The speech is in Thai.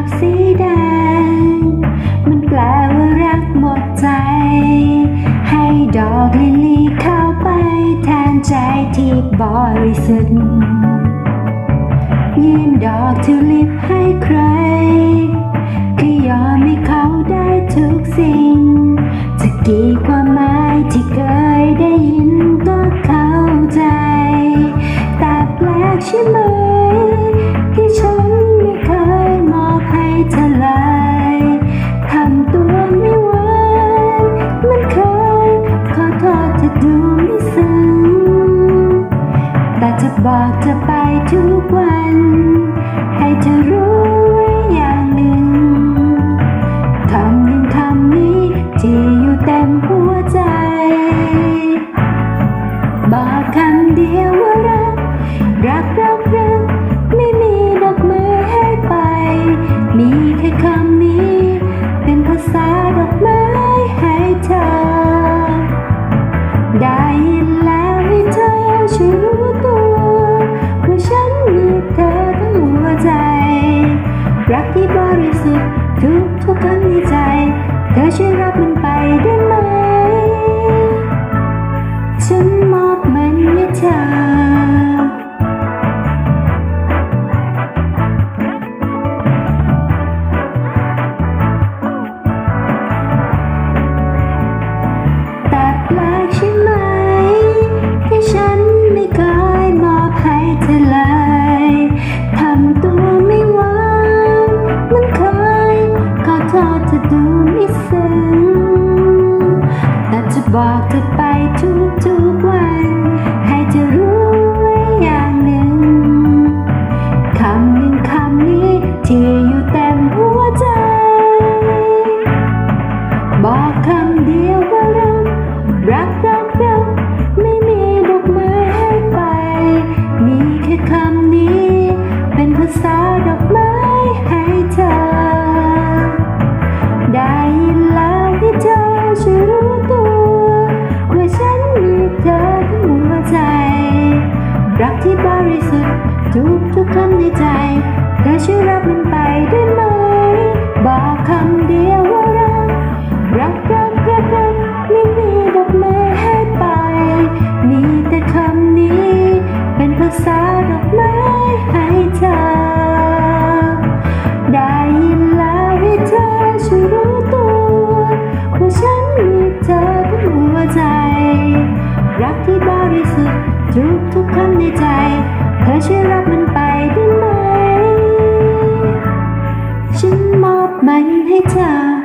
อกสีแดง มันแปลว่ารักหมดใจ ให้ดอกลิลลี่เข้าไปแทนใจที่บริสุทธิ์ยื่นดอกทิวลิปให้ใครก็ยอมให้เขาได้ทุกสิ่ง จะกี่ความหมาย ให้เธอเลยทำตัวไม่หวานมันเคยขอโทษจะดูไม่ซึ้งแต่จะบอกเธอไปทุกวัน ให้เธอรู้ อช่วยรู้ตัวว่าฉันมีเธอทั้งหัวใจ รักที่บริสุทธิ์ทุกทุกๆคำในใจ เธอช่วยรับมัน เธอไปทุกๆวัน ให้เธอรู้ไว้อย่างหนึ่งคำหนึ่งคำนี้ที่อยู่ รักที่บริสุทธิ์ทุกทุกคำในใจแต่ช่วยรับมันไปได้ไหม ทุกทุกคำในใจ เธอช่วยรับมันไปได้ไหม ฉันมอบมันให้เธอ